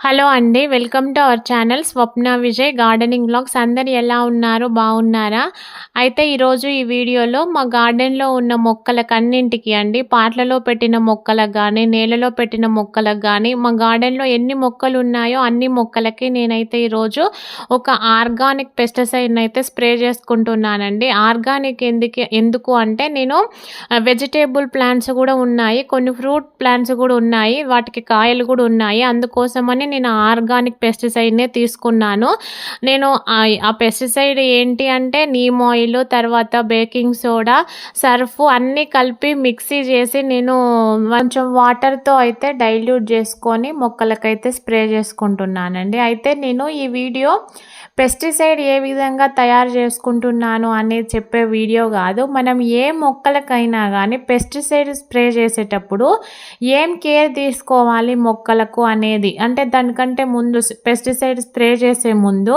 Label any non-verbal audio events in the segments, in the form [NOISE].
Hello అండి welcome to our channel Swapna Vijay gardening blogs. అందరు ఎలా ఉన్నారు? బాగున్నారా? అయితే ఈరోజు ఈ వీడియోలో మా గార్డెన్లో ఉన్న మొక్కలకన్నింటికి అండి పాట్లలో పెట్టిన మొక్కలకు కానీ నేలలో పెట్టిన మొక్కలకు కానీ మా గార్డెన్లో ఎన్ని మొక్కలు ఉన్నాయో అన్ని మొక్కలకి నేనైతే ఈరోజు ఒక ఆర్గానిక్ పెస్టిసైడ్ని అయితే స్ప్రే చేసుకుంటున్నానండి. ఆర్గానిక్ ఎందుకు ఎందుకు అంటే నేను వెజిటేబుల్ ప్లాంట్స్ కూడా ఉన్నాయి కొన్ని ఫ్రూట్ ప్లాంట్స్ కూడా ఉన్నాయి వాటికి కాయలు కూడా ఉన్నాయి. అందుకోసమని నేను ఆర్గానిక్ పెస్టిసైడ్నే తీసుకున్నాను. నేను ఆ పెస్టిసైడ్ ఏంటి అంటే నీమ్ ఆయిల్ తర్వాత బేకింగ్ సోడా సర్ఫ్ అన్నీ కలిపి మిక్సీ చేసి నేను కొంచెం వాటర్తో అయితే డైల్యూట్ చేసుకొని మొక్కలకైతే స్ప్రే చేసుకుంటున్నానండి. అయితే నేను ఈ వీడియో పెస్టిసైడ్ ఏ విధంగా తయారు చేసుకుంటున్నాను అనేది చెప్పే వీడియో కాదు. మనం ఏ మొక్కలకైనా కానీ పెస్టిసైడ్ స్ప్రే చేసేటప్పుడు ఏం కేర్ తీసుకోవాలి మొక్కలకు అనేది? అంటే దానికంటే ముందు పెస్టిసైడ్ స్ప్రే చేసే ముందు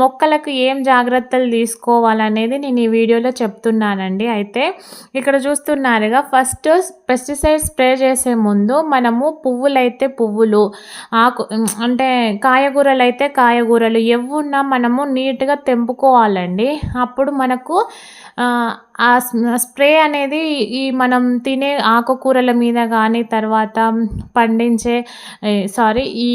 మొక్కలకు ఏం జాగ్రత్తలు తీసుకోవాలనేది నేను ఈ వీడియోలో చెప్తున్నానండి. అయితే ఇక్కడ చూస్తున్నారుగా ఫస్ట్ పెస్టిసైడ్ స్ప్రే చేసే ముందు మనము పువ్వులైతే పువ్వులు ఆకు అంటే కాయగూరలు అయితే కాయగూరలు ఎవున్నా మనము నీట్గా తెంపుకోవాలండి. అప్పుడు మనకు ఆ స్ప్రే అనేది ఈ మనం తినే ఆకుకూరల మీద కానీ తర్వాత పండించే సారీ ఈ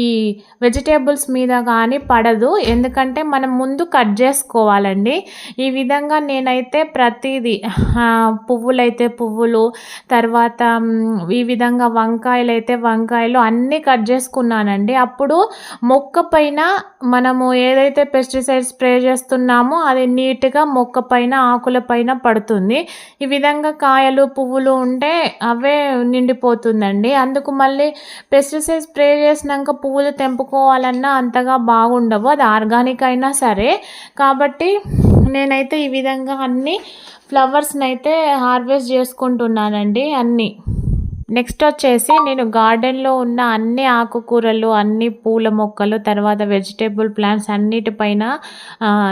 వెజిటేబుల్స్ మీద కానీ పడదు. ఎందుకంటే మనం ముందు కట్ చేసుకోవాలండి. ఈ విధంగా నేనైతే ప్రతిదీ పువ్వులైతే పువ్వులు తర్వాత ఈ విధంగా వంకాయలు అయితే వంకాయలు అన్నీ కట్ చేసుకున్నానండి. అప్పుడు మొక్క పైన మనము ఏదైతే పెస్టిసైడ్ స్ప్రే చేస్తున్నామో అది నీట్గా మొక్క పైన ఆకుల పైన పడుతుంది. ఈ విధంగా కాయలు పువ్వులు ఉంటే అవే నిండిపోతుందండి. అందుకు మళ్ళీ పెస్టిసైడ్ స్ప్రే చేసినాక పువ్వులు తెంపుకోవాలన్నా అంతగా బాగుండవు. అది ఆర్గానిక్ అయినా సరే. కాబట్టి నేనైతే ఈ విధంగా అన్ని ఫ్లవర్స్ని అయితే హార్వెస్ట్ చేసుకుంటున్నానండి అన్నీ. నెక్స్ట్ వచ్చేసి నేను గార్డెన్లో ఉన్న అన్ని ఆకుకూరలు అన్ని పూల మొక్కలు తర్వాత వెజిటేబుల్ ప్లాంట్స్ అన్నిటిపైన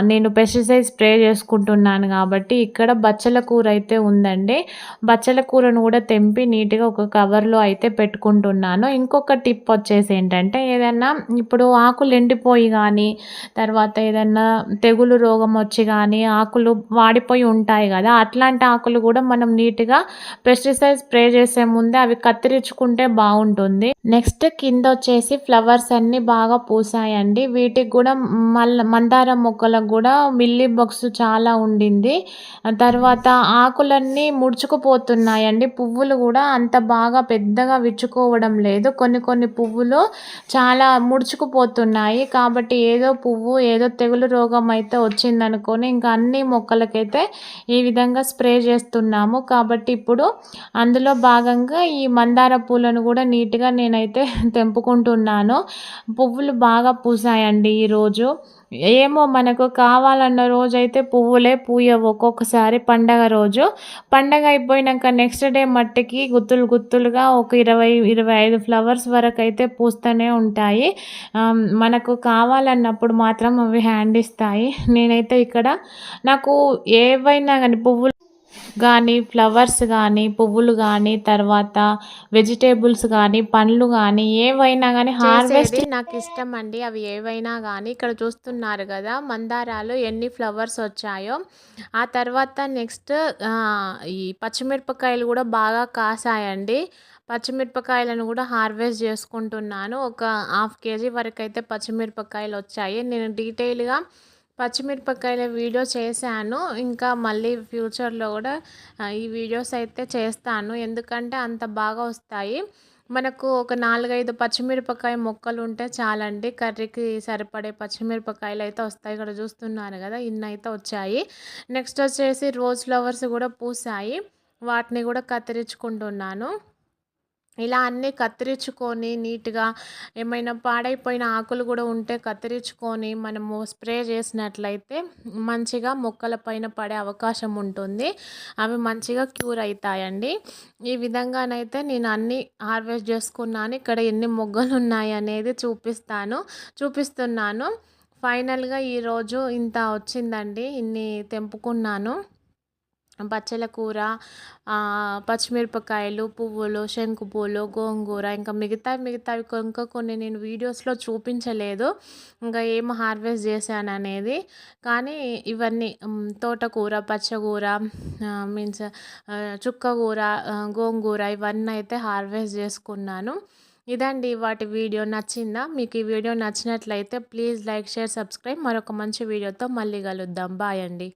నేను పెస్టిసైడ్ స్ప్రే చేసుకుంటున్నాను కాబట్టి ఇక్కడ బచ్చల కూర అయితే ఉందండి. బచ్చల కూరను కూడా తెంపి నీట్గా ఒక కవర్లో అయితే పెట్టుకుంటున్నాను. ఇంకొక టిప్ వచ్చేసి ఏంటంటే ఏదన్నా ఇప్పుడు ఆకులు ఎండిపోయి కానీ తర్వాత ఏదన్నా తెగులు రోగం వచ్చి కానీ ఆకులు వాడిపోయి ఉంటాయి కదా అట్లాంటి ఆకులు కూడా మనం నీట్గా పెస్టిసైడ్ స్ప్రే చేసే ముందే అవి కత్తిరించుకుంటే బాగుంటుంది. నెక్స్ట్ కింద వచ్చేసి ఫ్లవర్స్ అన్ని బాగా పూసాయండి. వీటికి కూడా మళ్ళీ మందారం మొక్కలకు కూడా మిల్లీ బొక్స్ చాలా ఉండింది. తర్వాత ఆకులన్నీ ముడుచుకుపోతున్నాయండి. పువ్వులు కూడా అంత బాగా పెద్దగా విచ్చుకోవడం లేదు. కొన్ని కొన్ని పువ్వులు చాలా ముడుచుకుపోతున్నాయి. కాబట్టి ఏదో పువ్వు ఏదో తెగులు రోగం అయితే వచ్చిందనుకొని ఇంకా అన్ని మొక్కలకైతే ఈ విధంగా స్ప్రే చేస్తున్నాము. కాబట్టి ఇప్పుడు అందులో భాగంగా ఈ ఈ మందార పూలను కూడా నీట్గా నేనైతే [LAUGHS] తెంపుకుంటున్నాను. పువ్వులు బాగా పూసాయండి ఈరోజు ఏమో మనకు కావాలన్న రోజైతే పువ్వులే పూయవు ఒక్కొక్కసారి పండగ రోజు. పండగ అయిపోయినాక నెక్స్ట్ డే మట్టికి గుత్తులు గుత్తులుగా ఒక ఇరవై ఇరవై ఐదు ఫ్లవర్స్ వరకు అయితే పూస్తూనే ఉంటాయి. మనకు కావాలన్నప్పుడు మాత్రం అవి హ్యాండ్ ఇస్తాయి. నేనైతే ఇక్కడ నాకు ఏవైనా కానీ పువ్వులు కానీ ఫ్లవర్స్ కానీ పువ్వులు కానీ తర్వాత వెజిటేబుల్స్ కానీ పండ్లు కానీ ఏవైనా కానీ హార్వెస్ట్ నాకు ఇష్టం అండి అవి ఏవైనా కానీ ఇక్కడ చూస్తున్నారు కదా మందారాలు ఎన్ని ఫ్లవర్స్ వచ్చాయో. ఆ తర్వాత నెక్స్ట్ ఈ పచ్చిమిరపకాయలు కూడా బాగా కాసాయండి. పచ్చిమిరపకాయలను కూడా హార్వెస్ట్ చేసుకుంటున్నాను. ఒక హాఫ్ కేజీ వరకు అయితే పచ్చిమిరపకాయలు వచ్చాయి నేను డీటెయిల్గా పచ్చిమిరపకాయల వీడియో చేశాను. ఇంకా మళ్ళీ ఫ్యూచర్లో కూడా ఈ వీడియోస్ అయితే చేస్తాను. ఎందుకంటే అంత బాగా వస్తాయి. మనకు ఒక నాలుగైదు పచ్చిమిరపకాయ మొక్కలు ఉంటే చాలండి. కర్రీకి సరిపడే పచ్చిమిరపకాయలు అయితే వస్తాయి. ఇక్కడ చూస్తున్నారు కదా ఇన్ని అయితే వచ్చాయి. నెక్స్ట్ వచ్చేసి రోజ్ ఫ్లవర్స్ కూడా పూసాయి. వాటిని కూడా కత్తిరించుకుంటున్నాను. ఇలా అన్నీ కత్తిరించుకొని నీట్గా ఏమైనా పాడైపోయిన ఆకులు కూడా ఉంటే కత్తిరించుకొని మనము స్ప్రే చేసినట్లయితే మంచిగా మొక్కల పైన పడే అవకాశం ఉంటుంది. అవి మంచిగా క్యూర్ అవుతాయండి ఈ విధంగానైతే నేను అన్నీ హార్వెస్ట్ చేసుకున్నాను. ఇక్కడ ఎన్ని మొగ్గలు ఉన్నాయి అనేది చూపిస్తాను చూపిస్తున్నాను. ఫైనల్గా ఈరోజు ఇంత వచ్చిందండి. ఇన్ని తెంపుకున్నాను. బచ్చల కూర పచ్చిమిరపకాయలు పువ్వులు శంకు పూలు గోంగూర ఇంకా మిగతావి మిగతావి ఇంకా కొన్ని నేను వీడియోస్లో చూపించలేదు. ఇంకా ఏం హార్వెస్ట్ చేశాను అనేది. కానీ ఇవన్నీ తోటకూర పచ్చకూర మీన్స్ చుక్కకూర గోంగూర ఇవన్నీ అయితే హార్వెస్ట్ చేసుకున్నాను. ఇదండి వాటి వీడియో నచ్చిందా? మీకు ఈ వీడియో నచ్చినట్లయితే ప్లీజ్ లైక్ షేర్ సబ్స్క్రైబ్. మరొక మంచి వీడియోతో మళ్ళీ కలుద్దాం. బాయ్ అండి.